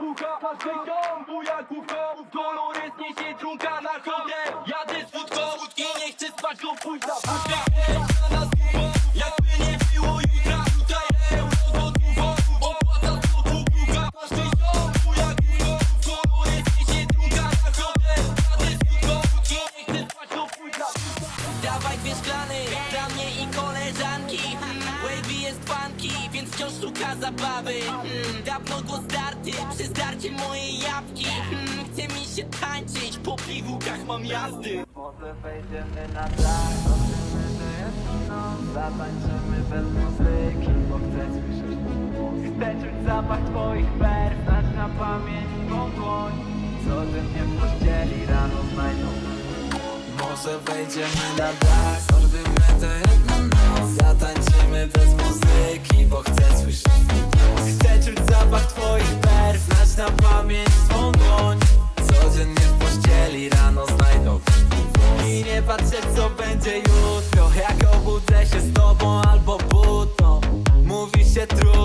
bucha Każdy dom, bujakówko Kolory zniesie trunka na chodę Jadę z wódką i nie chcę spać do późna Puszka na nas długo Jakby nie było jutra Tutaj euro do długo Opłata to bucha Każdy dom, bujakówko Kolory zniesie trunka na chodę Jadę z wódką i nie chcę spać do późna Dawaj dwie szklany dla mnie i koleżanki. Wavy jest więc wciąż szuka zabawy. Mm, Dawno go zdarty, przy zdarcie mojej jabłki. Mm, Chce mi się tańczyć, po pigułkach mam jazdy. Może wejdziemy na dach, zobaczymy, że jest noc Zatańczymy bez muzyki, bo chcę słyszeć Chcę czuć zapach twoich perf, znać na pamięć twą dłoń. Codziennie w pościeli rano znajdą? Może wejdziemy na dach, zobaczymy to patrzeć co będzie jutro. Jak obudzę się z tobą albo butą. Mówi się trudno